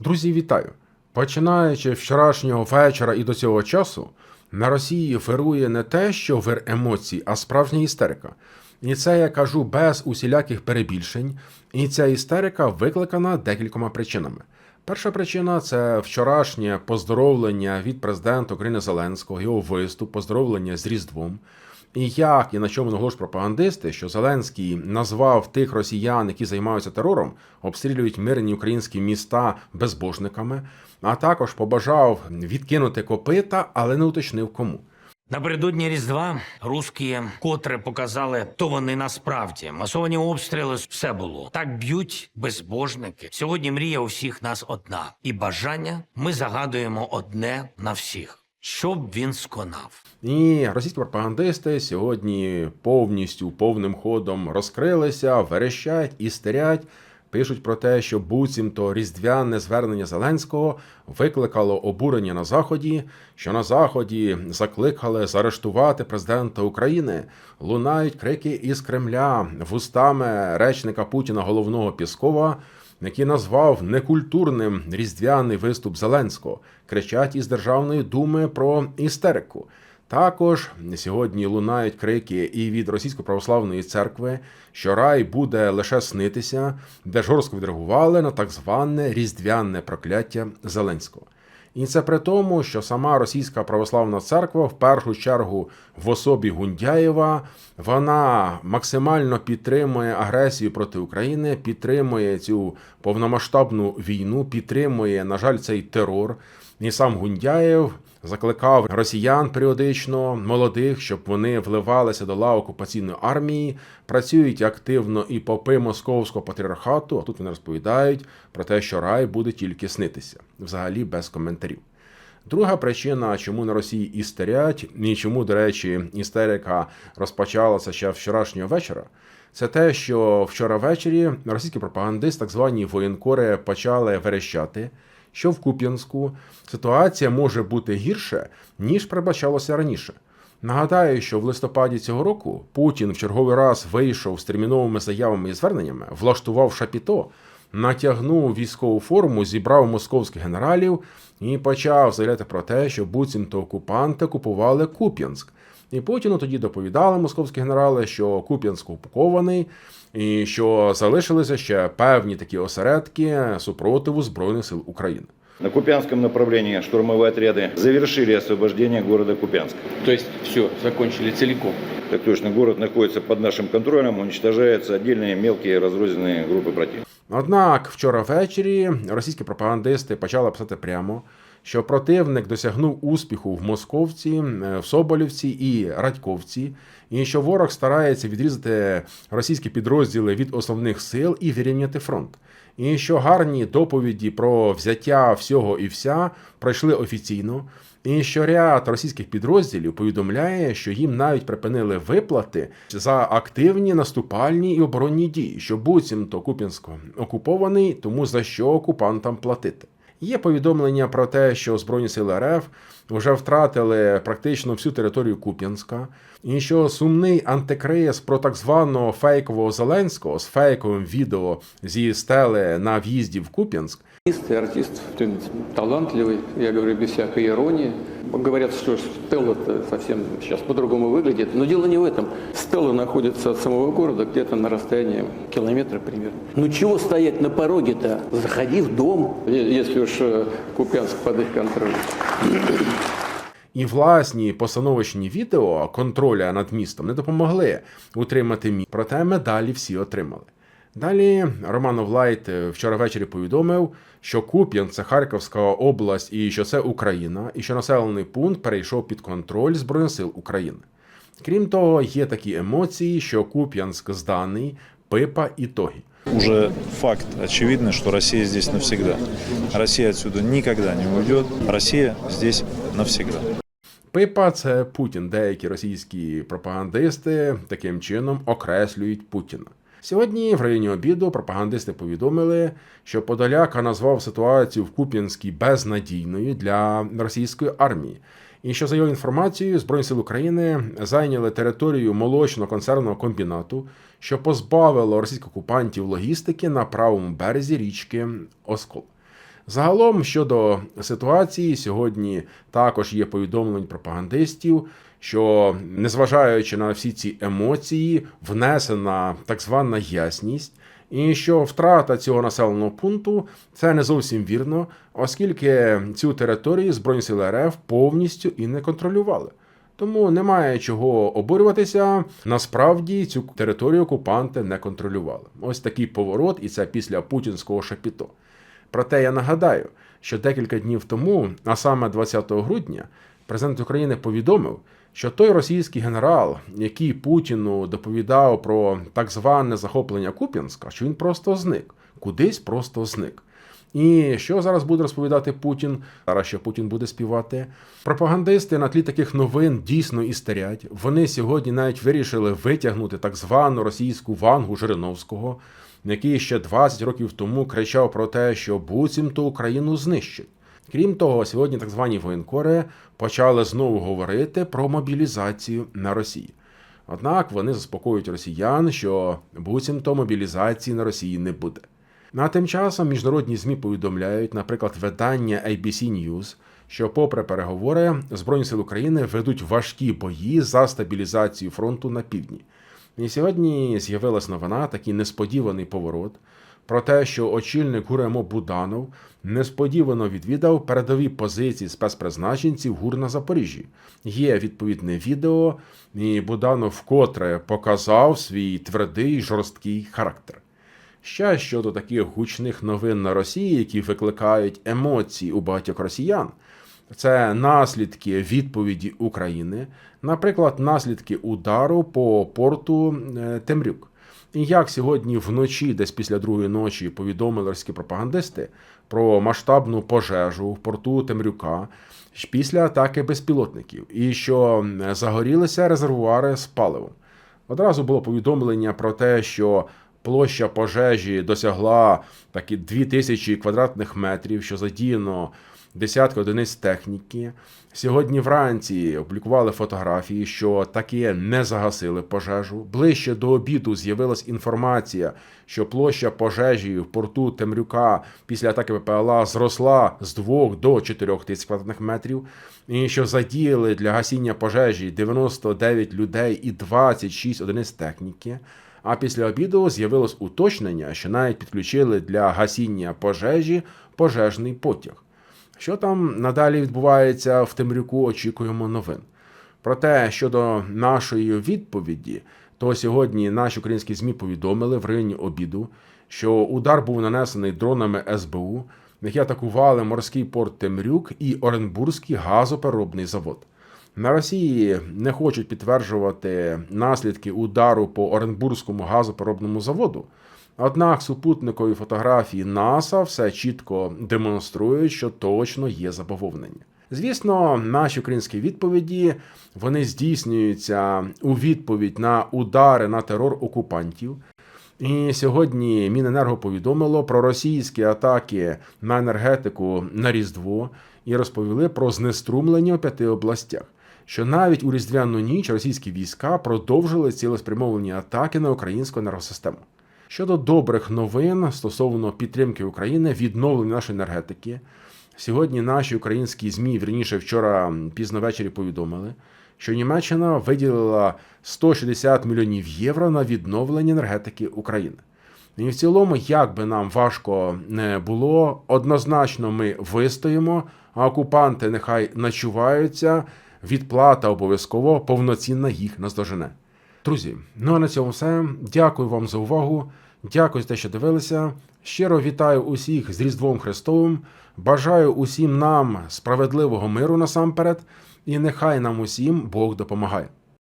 Друзі, вітаю! Починаючи вчорашнього вечора і до цього часу, на Росії ферує не те, що вир емоцій, а справжня істерика. І це я кажу без усіляких перебільшень. І ця істерика викликана декількома причинами. Перша причина це вчорашнє поздоровлення від президента України Зеленського, його виступ, поздоровлення з Різдвом. І як і на чому наголошують пропагандисти, що Зеленський назвав тих росіян, які займаються терором, обстрілюють мирні українські міста безбожниками, а також побажав відкинути копита, але не уточнив кому. Напередодні Різдва русські котре показали, то вони насправді масовані обстріли все було. Так б'ють безбожники. Сьогодні мрія у всіх нас одна, і бажання ми загадуємо одне на всіх, щоб він сконав. І російські пропагандисти сьогодні повністю повним ходом розкрилися, верещать, істерять. Пишуть про те, що буцімто різдвяне звернення Зеленського викликало обурення на заході, що на заході закликали заарештувати президента України. Лунають крики із Кремля вустами речника Путіна головного Піскова, який назвав некультурним різдвяний виступ Зеленського. Кричать із Державної думи про істерику. Також сьогодні лунають крики і від Російської православної церкви, що рай буде лише снитися, де жорстко відреагували на так зване різдвяне прокляття Зеленського. І це при тому, що сама російська православна церква, в першу чергу в особі Гундяєва, вона максимально підтримує агресію проти України, підтримує цю повномасштабну війну, підтримує, на жаль, цей терор. І сам Гундяєв закликав росіян періодично молодих, щоб вони вливалися до лав окупаційної армії, працюють активно і попи московського патріархату. А тут вони розповідають про те, що рай буде тільки снитися, взагалі без коментарів. Друга причина, чому на Росії істерять, і чому, до речі, істерика розпочалася ще вчорашнього вечора, це те, що вчора ввечері російські пропагандисти, так звані воєнкори, почали верещати, що в Куп'янську ситуація може бути гірше, ніж передбачалося раніше. Нагадаю, що в листопаді цього року Путін в черговий раз вийшов з терміновими заявами і зверненнями, влаштував шапіто, натягнув військову форму, зібрав московських генералів і почав заявляти про те, що буцімто окупанти купували Куп'янськ. І Путіну тоді доповідали московські генерали, що Куп'янськ окупований, і що залишилися ще певні такі осередки супротиву Збройних сил України. На Купянском направлении штурмовые отряды завершили освобождение города Купянска. То есть все, закончили целиком. Так точно, город находится под нашим контролем, уничтожаются отдельные мелкие разрозненные группы противника. Однак вчора ввечері російські пропагандисти почали писати прямо, що противник досягнув успіху в Московці, е, в Соболівці і Радьковці, і що ворог старається відрізати російські підрозділи від основних сил і вирівняти фронт. І що гарні доповіді про взяття всього і вся пройшли офіційно. І що ряд російських підрозділів повідомляє, що їм навіть припинили виплати за активні наступальні і оборонні дії, що буцімто Куп'янсько окупований, тому за що окупантам платити. Є повідомлення про те, що Збройні сили РФ вже втратили практично всю територію Куп'янська, і що сумний антикриз про так званого фейкового Зеленського з фейковим відео зі стели на в'їзді в Куп'янськ Артист, артист талантливий, я говорю без всякої иронии Говорят, что Стелла совсем сейчас по-другому выглядит, но дело не в этом. Стелла находится от самого города где-то на расстоянии километра примерно. Ну чего стоять на пороге-то? Заходи в дом, е- если уж э, Купянск под их контролем. І власні постановочні відео контроля над містом не допомогли утримати міст. Проте медалі всі отримали. Далі Романов Лайт е, вчора ввечері повідомив, що Куп'ян це Харківська область і що це Україна, і що населений пункт перейшов під контроль Збройних сил України. Крім того, є такі емоції, що Куп'янськ зданий, пипа і тогі. Уже факт очевидный, что Россия здесь навсегда. Россия отсюда никогда не уйдет. Россия здесь навсегда. Пипа це Путін. Деякі російські пропагандисти таким чином окреслюють Путіна. Сьогодні в районі обіду пропагандисти повідомили, що Подоляка назвав ситуацію в Куп'янській безнадійною для російської армії. І що за його інформацією, Збройні сили України зайняли територію молочно-консервного комбінату, що позбавило російських окупантів логістики на правому березі річки Оскол. Загалом щодо ситуації, сьогодні також є повідомлень пропагандистів, що незважаючи на всі ці емоції, внесена так звана ясність, і що втрата цього населеного пункту це не зовсім вірно, оскільки цю територію Збройні сили РФ повністю і не контролювали. Тому немає чого обурюватися. Насправді цю територію окупанти не контролювали. Ось такий поворот, і це після путінського шапіто. Проте я нагадаю, що декілька днів тому, а саме 20 грудня, президент України повідомив, що той російський генерал, який Путіну доповідав про так зване захоплення Куп'янська, що він просто зник, кудись просто зник. І що зараз буде розповідати Путін? Зараз що Путін буде співати. Пропагандисти на тлі таких новин дійсно істерять. Вони сьогодні навіть вирішили витягнути так звану російську вангу Жириновського, який ще 20 років тому кричав про те, що буцімто Україну знищать. Крім того, сьогодні так звані воєнкори почали знову говорити про мобілізацію на Росії. Однак вони заспокоюють росіян, що буцімто мобілізації на Росії не буде. Ну, а тим часом міжнародні ЗМІ повідомляють, наприклад, видання ABC News, що, попри переговори, Збройні сили України ведуть важкі бої за стабілізацію фронту на півдні. І сьогодні з'явилась новина, такий несподіваний поворот про те, що очільник ГУРМО Буданов несподівано відвідав передові позиції спецпризначенців ГУР на Запоріжжі. Є відповідне відео, і Буданов вкотре показав свій твердий жорсткий характер. Ще щодо таких гучних новин на Росії, які викликають емоції у багатьох росіян, це наслідки відповіді України, наприклад, наслідки удару по порту е, Темрюк. І як сьогодні вночі, десь після другої ночі, повідомили російські пропагандисти про масштабну пожежу в порту Темрюка після атаки безпілотників, і що загорілися резервуари з паливом. Одразу було повідомлення про те, що площа пожежі досягла такі 2000 квадратних метрів, що задіяно десятки одиниць техніки. Сьогодні вранці опублікували фотографії, що таки не загасили пожежу. Ближче до обіду з'явилась інформація, що площа пожежі в порту Темрюка після атаки ВПЛА зросла з 2 до 4 тисяч квадратних метрів, і що задіяли для гасіння пожежі 99 людей і 26 одиниць техніки. А після обіду з'явилось уточнення, що навіть підключили для гасіння пожежі пожежний потяг. Що там надалі відбувається в Темрюку, очікуємо новин. Проте щодо нашої відповіді, то сьогодні наші українські ЗМІ повідомили в районі обіду, що удар був нанесений дронами СБУ, які атакували морський порт Темрюк і Оренбурзький газопереробний завод. На Росії не хочуть підтверджувати наслідки удару по Оренбурзькому газопереробному заводу. Однак супутникові фотографії НАСА все чітко демонструють, що точно є забавовнення. Звісно, наші українські відповіді вони здійснюються у відповідь на удари на терор окупантів. І сьогодні Міненерго повідомило про російські атаки на енергетику на Різдво і розповіли про знеструмлення у п'яти областях. Що навіть у різдвяну ніч російські війська продовжили цілеспрямовані атаки на українську енергосистему. Щодо добрих новин стосовно підтримки України, відновлення нашої енергетики, сьогодні наші українські змі, вірніше вчора пізно ввечері повідомили, що Німеччина виділила 160 мільйонів євро на відновлення енергетики України. І в цілому, як би нам важко не було, однозначно ми вистоїмо, а окупанти нехай начуваються, відплата обов'язково повноцінна їх наздожене. Друзі, ну а на цьому все. Дякую вам за увагу. Дякую за те, що дивилися. Щиро вітаю усіх з Різдвом Христовим. Бажаю усім нам справедливого миру насамперед, і нехай нам усім Бог допомагає.